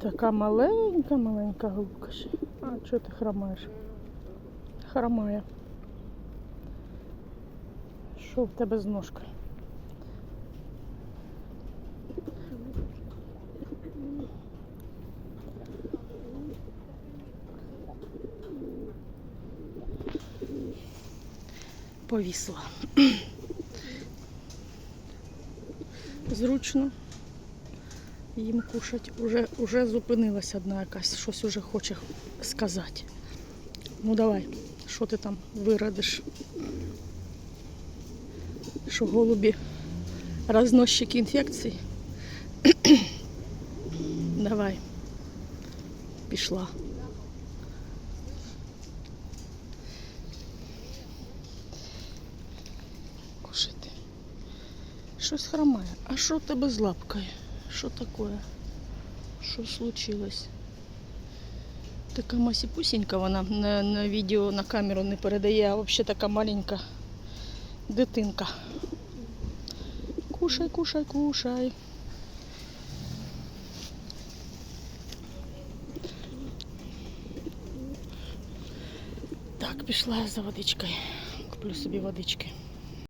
Така маленька, маленька голубка ще. А чого ти хромаєш? Хромає. Що в тебе з ножкою? Повісла. Зручно їм кушать. Уже, уже зупинилась одна якась, щось уже хоче сказати. Ну давай, що ти там вирадиш? Що голубі розносчики інфекцій? давай. Пішла. Кушайте. Щось хромає. А що в тебе з лапкою? Що таке? Що случилось? Така масіпусінька вона на, на відео на камеру не передає, а взагалі така маленька дитинка. Кушай, кушай, кушай. Так, пішла я за водичкою. Куплю собі водички.